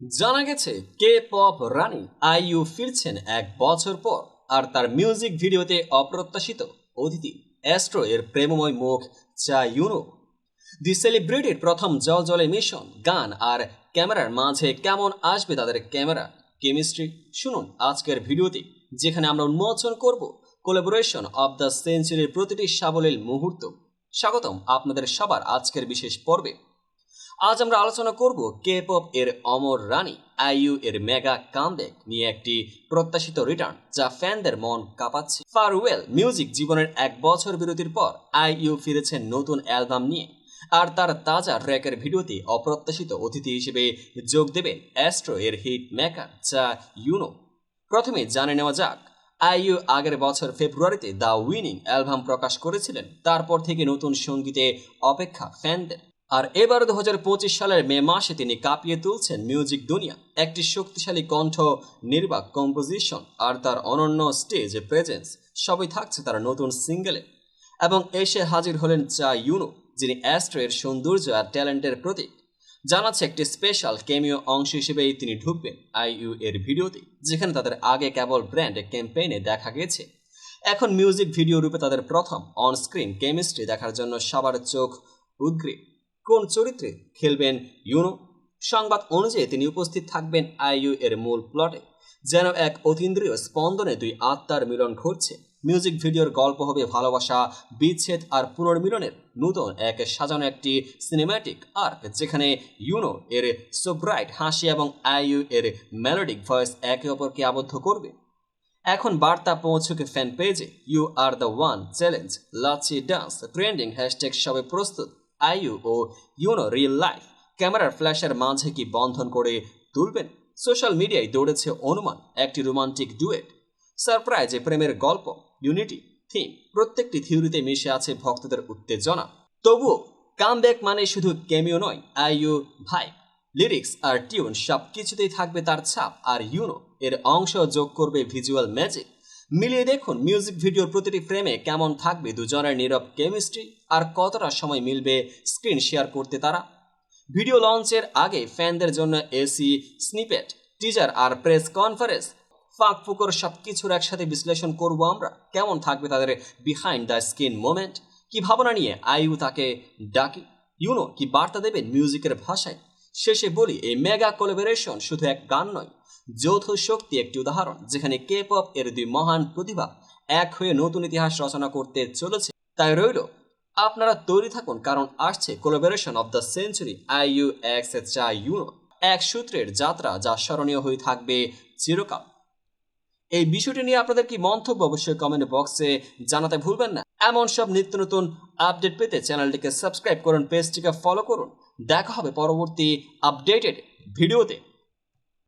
জানা গেছে K pop রানী IU ফিরছেন এক বছর পর আর তার মিউজিক ভিডিওতে অপ্রত্যাশিত অতিথি অ্যাস্ট্রো এর প্রেমময় মুখ চা ইউনো দি সেলিব্রিটির প্রথম জল জলে মিশন, গান আর ক্যামেরার মাঝে কেমন আসবে তাদের ক্যামেরা? কেমিস্ট্রি শুনুন আজকের ভিডিওতে, যেখানে আমরা উন্মোচন করব কোলাবোরেশন অব দ্য সেঞ্চুরির প্রতিটি সাবলীল মুহূর্ত। স্বাগতম আপনাদের সবার আজকের বিশেষ পর্বে। আজ আমরা আলোচনা করব কে পপ এর অমর রানী, আইইউ এর মেগা কামব্যাক নিয়ে একটি প্রত্যাশিত রিটার্ন যা ফ্যানদের মন কাঁপাচ্ছে। ফারওয়েল মিউজিক জীবনের এক বছর বিরতির পর আইইউ ফিরেছে নতুন অ্যালবাম নিয়ে। আর তার তাজা ট্র্যাকের ভিডিওতে অপ্রত্যাশিত অতিথি হিসেবে যোগ দেবেন অ্যাস্ট্রো এর হিট মেকার যা ইউনো প্রথমে জানে নেওয়া যাক, আইইউ আগের বছর ফেব্রুয়ারিতে দ্য উইনিং অ্যালবাম প্রকাশ করেছিলেন। তারপর থেকে নতুন সঙ্গীতে অপেক্ষা ফ্যানদের। আর এবার দু হাজার পঁচিশ সালের মে মাসে তিনি কাঁপিয়ে তুলছেন মিউজিক দুনিয়া। একটি শক্তিশালী কণ্ঠ, নির্বাক কম্পোজিশন আর তার অনন্য স্টেজ প্রেজেন্স সবই থাকছে তার নতুন সিঙ্গেলে। এবং এসে হাজির হলেন চা ইউনো, যিনি অ্যাস্ট্রের সৌন্দর্য আর ট্যালেন্টের প্রতীক। জানাচ্ছে একটি স্পেশাল কেমিও অংশ হিসেবেই তিনি ঢুকবেন আইইউ এর ভিডিওতে, যেখানে তাদের আগে কেবল ব্র্যান্ড ক্যাম্পেইনে দেখা গেছে। এখন মিউজিক ভিডিও রূপে তাদের প্রথম অন স্ক্রিন কেমিস্ট্রি দেখার জন্য সবার চোখ উদ্গ্রীব। কোন চরিত্রে খেলবেন ইউনো? সংবাদ অনুযায়ী তিনি উপস্থিত থাকবেন আইইউ এর মূল প্লটে, যেন এক অতীন্দ্রিয় স্পন্দনে দুই আত্মার মিলন ঘটছে। মিউজিক ভিডিওর গল্প হবে ভালোবাসা, বিচ্ছেদ আর পুনর্মিলনের নতুন এক সাজানো একটি সিনেম্যাটিক আর্ক, যেখানে ইউনো এর সোব্রাইট হাসি এবং আইইউ এর মেলোডিক ভয়েস একে অপরকে আবদ্ধ করবে। এখন বার্তা পৌঁছুকে ফ্যান পেজে you are the one challenge lassi dance trending hashtag সবে প্রস্তুত। আইইউ ও ইউনো রিয়েল লাইফ ক্যামেরার ফ্ল্যাশের মাঝে কি বন্ধন করে তুলবেন? সোশ্যাল মিডিয়ায় দৌড়েছে অনুমান, একটি রোমান্টিক ডুয়েট সারপ্রাইজে প্রেমের গল্প ইউনিটি থিম প্রত্যেকটি থিওরিতে মিশে আছে ভক্তদের উত্তেজনা। তবুও কামব্যাক মানে শুধু কেমিও নয় আইইউ ভাই লিরিক্স আর টিউন সব কিছুতেই থাকবে তার ছাপ, আর ইউনো এর অংশ যোগ করবে ভিজুয়াল ম্যাজিক মিলিয়ে দেখুন মিউজিক ভিডিওর প্রতিটি ফ্রেমে কেমন থাকবে দুজনের নীরব কেমিস্ট্রি আর কতটা সময় মিলবে স্ক্রিন শেয়ার করতে তারা। ভিডিও লঞ্চের আগে ফ্যানদের জন্য এসি স্নিপেট টিজার আর প্রেস কনফারেন্স ফাঁক ফুকর সব কিছুর একসাথে বিশ্লেষণ করব আমরা। কেমন থাকবে তাদের বিহাইন্ড দ্য স্ক্রিন মোমেন্ট কি ভাবনা নিয়ে আইউ তাকে ডাকি? ইউনো কি বার্তা দেবেন মিউজিকের ভাষায়? শেষে বলি, এই মেগা কোলাবোরেশন শুধু এক গান নয় যৌথ শক্তি একটি উদাহরণ, যেখানে কে পপ এর দুই মহান প্রতিভা এক হয়ে নতুন ইতিহাস রচনা করতে চলেছে। তাই রইল, আপনারা তৈরি থাকুন, কারণ আসছে collaboration of the century I U x চা ইউনো এক সূত্রের যাত্রা যা স্মরণীয় হয়ে থাকবে চিরকাল। এই বিষয়টি নিয়ে আপনাদের কি মন্তব্য অবশ্যই কমেন্ট বক্সে জানাতে ভুলবেন না। এমন সব নিত্য নতুন আপডেট পেতে চ্যানেলটিকে সাবস্ক্রাইব করুন পেজটিকে ফলো করুন। দেখা হবে পরবর্তী আপডেটেড ভিডিওতে।